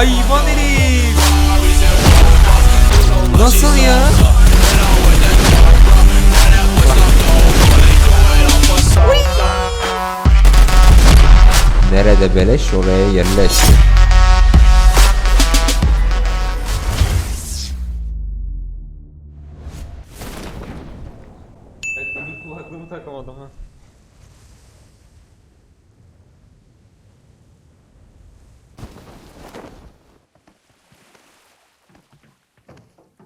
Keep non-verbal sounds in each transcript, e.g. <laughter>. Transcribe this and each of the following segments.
hayvan herif. Nasıl ya? Nerede beleş oraya yerleş. Kulaklığımı takamadım ha.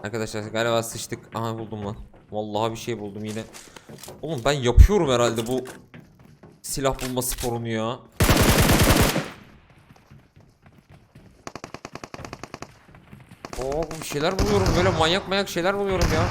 Arkadaşlar galiba sıçtık. Aha buldum lan. Vallahi bir şey buldum yine. Oğlum ben yapıyorum herhalde bu silah bulma sporunu ya. Oo şeyler buluyorum böyle manyak manyak şeyler buluyorum ya.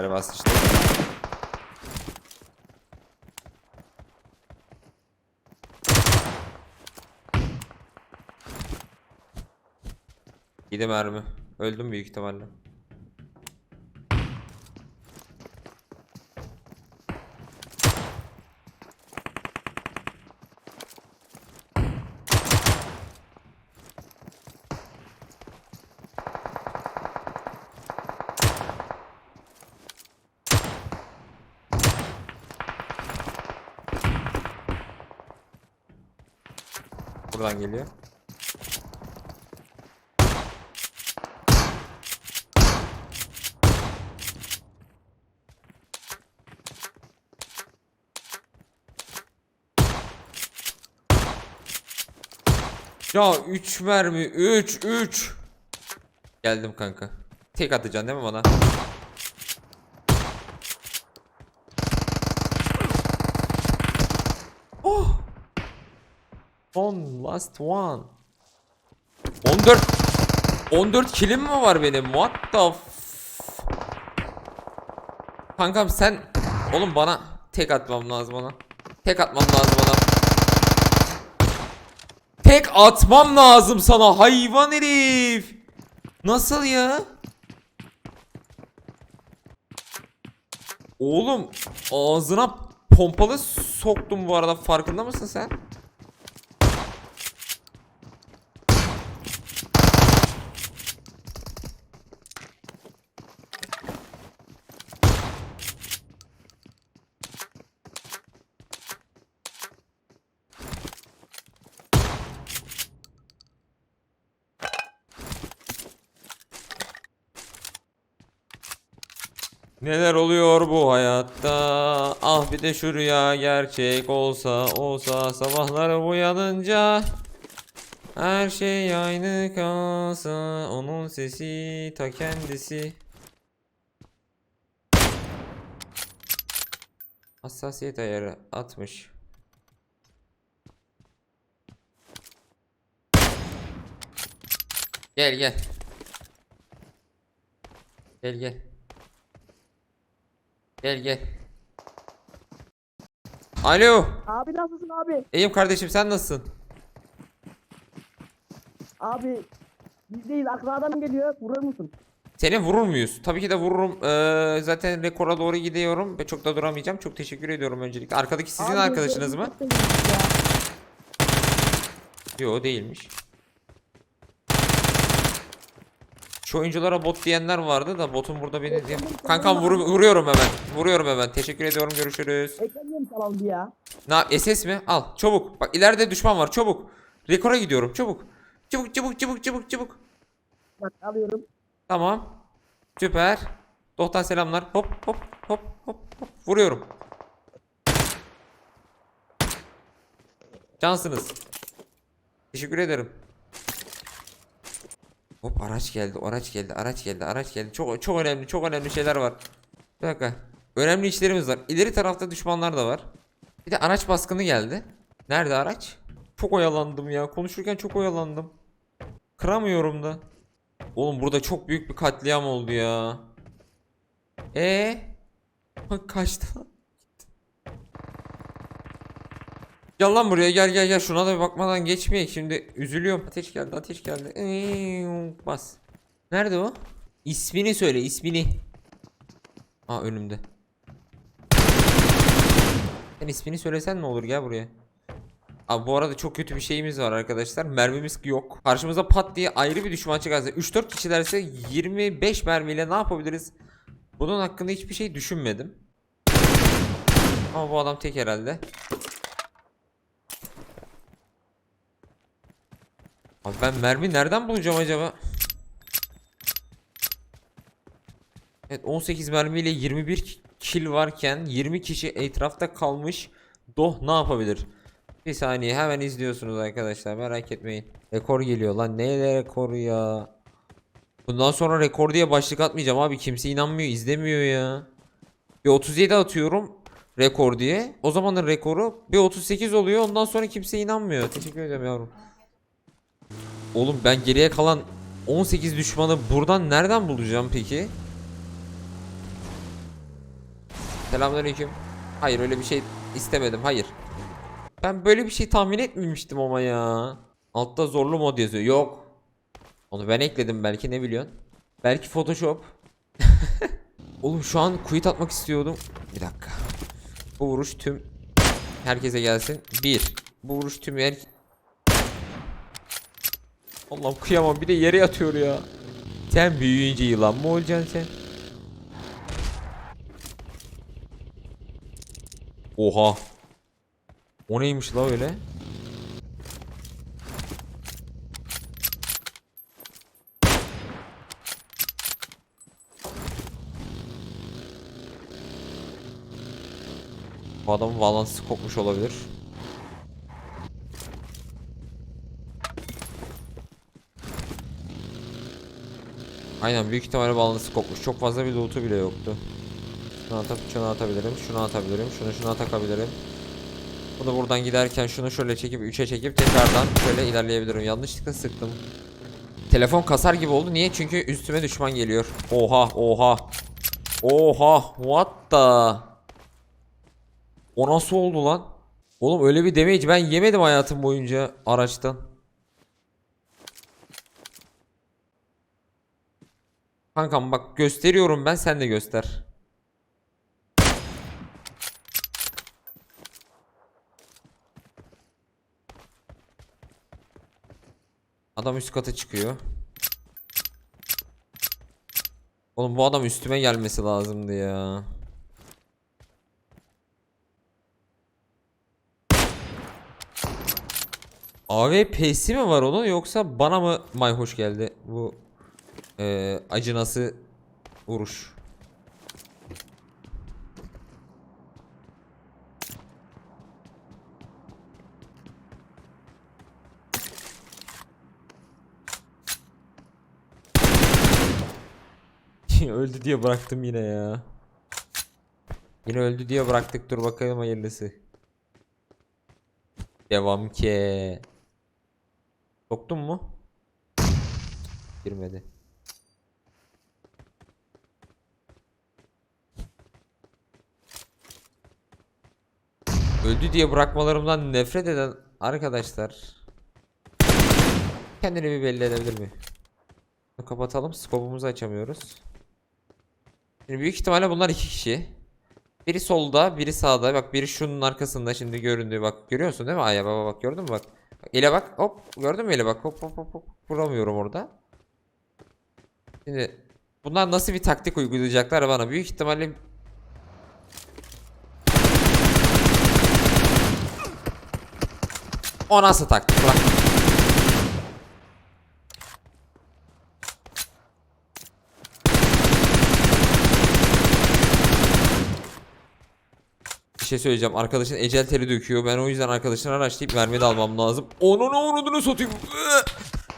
Galiba sıçtık. Gidi mermi. Öldüm büyük ihtimalle. Buradan geliyor. Ya 3 mermi 3 3 Geldim kanka. Tek atacaksın değil mi bana? Last one. 14 14 kilim mi var benim? What the f- Kankam sen oğlum bana tek atmam lazım ona. Tek atmam lazım ona. Tek atmam lazım sana hayvan herif. Nasıl ya? Oğlum ağzına pompalı soktum bu arada farkında mısın sen? Neler oluyor bu hayatta? Ah bir de şu rüya gerçek olsa olsa sabahlar uyanınca her şey aynı kalsa onun sesi ta kendisi. Hassasiyet ayarı 60. Gel gel. Gel gel. Gel gel. Alo. Abi nasılsın abi? İyiyim kardeşim sen nasılsın? Abi biz değil akrabadan geliyor vurur musun? Seni vurur muyuz? Tabii ki de vururum. Ee, zaten rekora doğru gidiyorum ve çok da duramayacağım. Çok teşekkür ediyorum öncelikle. Arkadaki sizin Abi, arkadaşınız mı? çok da iyiyiz ya. Yo değilmiş. Şu oyunculara bot diyenler vardı da botun burada beni diye. Kankam vur- vuruyorum hemen. Vuruyorum hemen. Teşekkür ediyorum. Görüşürüz. Ya. Ne yap- SS mi? Al çabuk. Bak ileride düşman var çabuk. Rekora gidiyorum çabuk. Çabuk çabuk çabuk çabuk çabuk. Bak alıyorum. Tamam. Süper. Doktan selamlar. Hop hop hop hop hop. Vuruyorum. Cansınız. Teşekkür ederim. Hop araç geldi, araç geldi, araç geldi, araç geldi. Çok çok önemli, çok önemli şeyler var. Bir dakika. Önemli işlerimiz var. İleri tarafta düşmanlar da var. Bir de araç baskını geldi. Nerede araç? Çok oyalandım ya. Konuşurken çok oyalandım. Kıramıyorum da. Oğlum burada çok büyük bir katliam oldu ya. <laughs> E Bak kaçtı Gel lan buraya gel gel gel şuna da bir bakmadan geçmeyek şimdi üzülüyorum. Ateş geldi ateş geldi. Eee, Bas. Nerede o? İsmini söyle ismini. Aa önümde. Sen ismini söylesen ne olur gel buraya. Abi bu arada çok kötü bir şeyimiz var arkadaşlar. Mermimiz yok. Karşımıza pat diye ayrı bir düşman çıkarsa 3-4 kişilerse 25 mermiyle ne yapabiliriz? Bunun hakkında hiçbir şey düşünmedim. Ama bu adam tek herhalde. Abi ben mermi nereden bulacağım acaba? Evet 18 mermiyle 21 kill varken 20 kişi etrafta kalmış. Doh ne yapabilir? Bir saniye hemen izliyorsunuz arkadaşlar merak etmeyin. Rekor geliyor lan ne rekoru ya. Bundan sonra rekor diye başlık atmayacağım abi kimse inanmıyor izlemiyor ya. Bir 37 atıyorum rekor diye. O zamanın rekoru bir 38 oluyor ondan sonra kimse inanmıyor. Teşekkür ederim yavrum. Oğlum ben geriye kalan 18 düşmanı buradan nereden bulacağım peki? Selamünaleyküm. Hayır öyle bir şey istemedim. Hayır. Ben böyle bir şey tahmin etmemiştim ama ya. Altta zorlu mod yazıyor. Yok. Onu ben ekledim belki ne biliyorsun? Belki Photoshop. <laughs> Oğlum şu an quit atmak istiyordum. Bir dakika. Bu vuruş tüm herkese gelsin. Bir. Bu vuruş tüm her... Allah'ım kıyamam bir de yere yatıyor ya. Sen büyüyünce yılan mı olacaksın sen? Oha. O neymiş la öyle? Bu adamın bağlantısı kopmuş olabilir. Aynen büyük ihtimalle bağlantısı kopmuş. Çok fazla bir loot'u bile yoktu. Şunu atıp şunu atabilirim. Şunu atabilirim. Şunu şuna takabilirim. Bu da buradan giderken şunu şöyle çekip 3'e çekip tekrardan şöyle ilerleyebilirim. Yanlışlıkla sıktım. Telefon kasar gibi oldu. Niye? Çünkü üstüme düşman geliyor. Oha oha. Oha what the O nasıl oldu lan? Oğlum öyle bir damage ben yemedim hayatım boyunca araçtan. Kankam bak gösteriyorum ben sen de göster. Adam üst kata çıkıyor. Oğlum bu adam üstüme gelmesi lazımdı ya. AWP'si mi var onun yoksa bana mı mayhoş geldi bu eee acınası vuruş? <laughs> öldü diye bıraktım yine ya. Yine öldü diye bıraktık dur bakalım hayırlısı. Devam ki. Soktun mu? Girmedi. Öldü diye bırakmalarımdan nefret eden arkadaşlar kendini bir belli edebilir mi? Kapatalım. Skopumuzu açamıyoruz. Şimdi büyük ihtimalle bunlar iki kişi. Biri solda, biri sağda. Bak biri şunun arkasında şimdi göründüğü bak. Görüyorsun değil mi? Aya baba bak gördün mü. Bak, Ele bak. Hop gördün mü ele bak. Hop hop hop hop. Vuramıyorum orada. Şimdi bunlar nasıl bir taktik uygulayacaklar bana büyük ihtimalle O nasıl taktik bırak. Bir şey söyleyeceğim. Arkadaşın ecel teri döküyor. Ben o yüzden arkadaşını araçlayıp mermi de almam lazım. Onun umurunu satayım.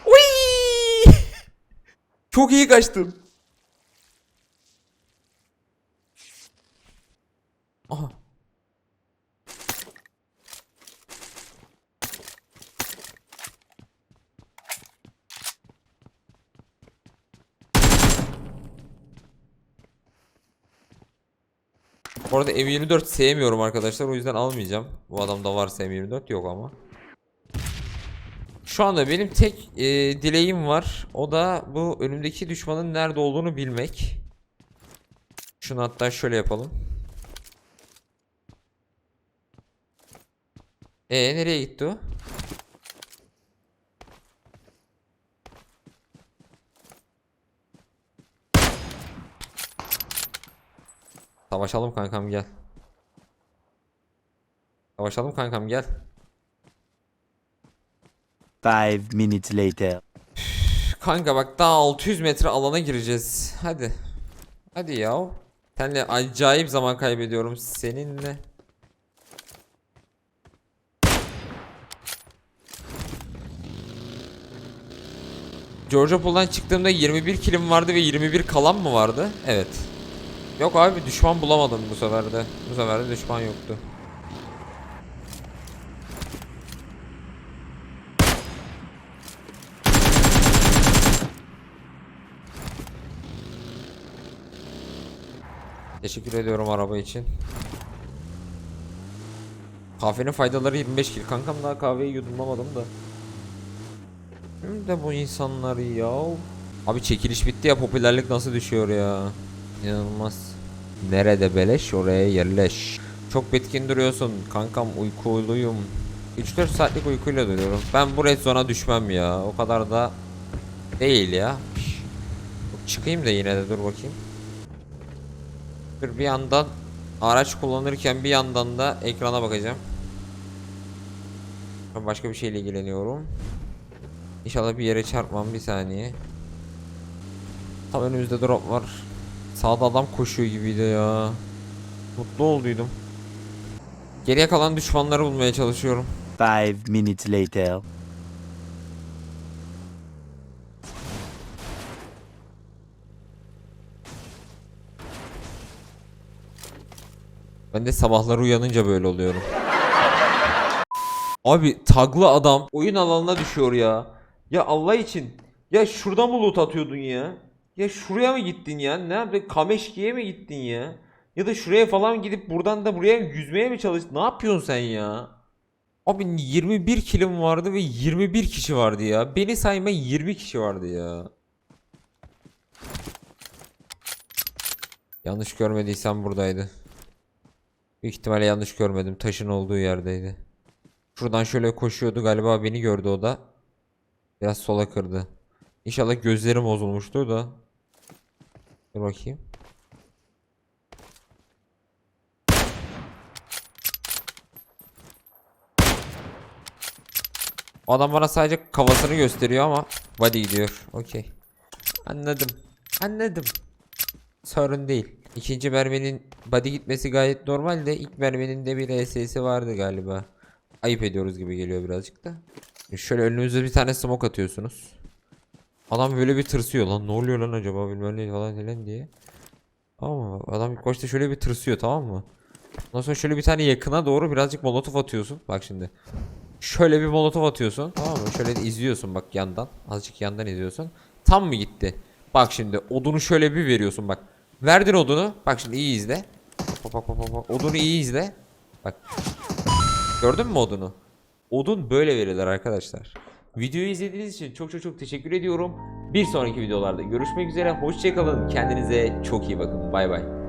Uy! <laughs> Çok iyi kaçtım. Aha. Bu arada M24 sevmiyorum arkadaşlar o yüzden almayacağım. Bu adamda varsa M24 yok ama. Şu anda benim tek e, dileğim var. O da bu önümdeki düşmanın nerede olduğunu bilmek. Şunu hatta şöyle yapalım. E nereye gitti o? Savaşalım kankam gel. Savaşalım kankam gel. Five minutes later. Kanka bak daha 600 metre alana gireceğiz. Hadi. Hadi ya. Seninle acayip zaman kaybediyorum seninle. Georgia Pool'dan çıktığımda 21 kilim vardı ve 21 kalan mı vardı? Evet. Yok abi düşman bulamadım bu sefer de. Bu sefer de düşman yoktu. Teşekkür ediyorum araba için. Kahvenin faydaları 25 kil. Kankam daha kahveyi yudumlamadım da. Şimdi de bu insanlar ya. Abi çekiliş bitti ya popülerlik nasıl düşüyor ya. İnanılmaz. Nerede beleş oraya yerleş. Çok bitkin duruyorsun kankam uykuluyum. 3-4 saatlik uykuyla duruyorum. Ben bu red düşmem ya. O kadar da değil ya. Çıkayım da yine de dur bakayım. Dur bir yandan araç kullanırken bir yandan da ekrana bakacağım. Ben başka bir şeyle ilgileniyorum. İnşallah bir yere çarpmam bir saniye. Tam önümüzde drop var. Sağda adam koşuyor gibiydi ya. Mutlu olduydum. Geriye kalan düşmanları bulmaya çalışıyorum. Five minutes later. Ben de sabahları uyanınca böyle oluyorum. Abi taglı adam oyun alanına düşüyor ya. Ya Allah için. Ya şuradan mı loot atıyordun ya? Ya şuraya mı gittin ya? Ne yaptın? Kameşki'ye mi gittin ya? Ya da şuraya falan gidip buradan da buraya yüzmeye mi çalıştın? Ne yapıyorsun sen ya? Abi 21 kilim vardı ve 21 kişi vardı ya. Beni sayma 20 kişi vardı ya. Yanlış görmediysem buradaydı. Büyük ihtimalle yanlış görmedim. Taşın olduğu yerdeydi. Şuradan şöyle koşuyordu galiba beni gördü o da. Biraz sola kırdı. İnşallah gözlerim bozulmuştur da. Dur bakayım. Adam bana sadece kafasını gösteriyor ama body gidiyor. Okey. Anladım. Anladım. Sorun değil. İkinci merminin body gitmesi gayet normal de ilk merminin de bir ESS'i vardı galiba. Ayıp ediyoruz gibi geliyor birazcık da. Şöyle önünüze bir tane smoke atıyorsunuz. Adam böyle bir tırsıyor lan ne oluyor lan acaba bilmem ne falan filan diye. Mı? Adam ilk başta şöyle bir tırsıyor tamam mı? Ondan sonra şöyle bir tane yakına doğru birazcık molotof atıyorsun. Bak şimdi. Şöyle bir molotof atıyorsun. Tamam mı? Şöyle izliyorsun bak yandan. Azıcık yandan izliyorsun. Tam mı gitti? Bak şimdi odunu şöyle bir veriyorsun bak. Verdin odunu. Bak şimdi iyi izle. Bak bak bak bak. bak. Odunu iyi izle. Bak. Gördün mü odunu? Odun böyle verilir arkadaşlar. Videoyu izlediğiniz için çok çok çok teşekkür ediyorum. Bir sonraki videolarda görüşmek üzere. Hoşçakalın. Kendinize çok iyi bakın. Bay bay.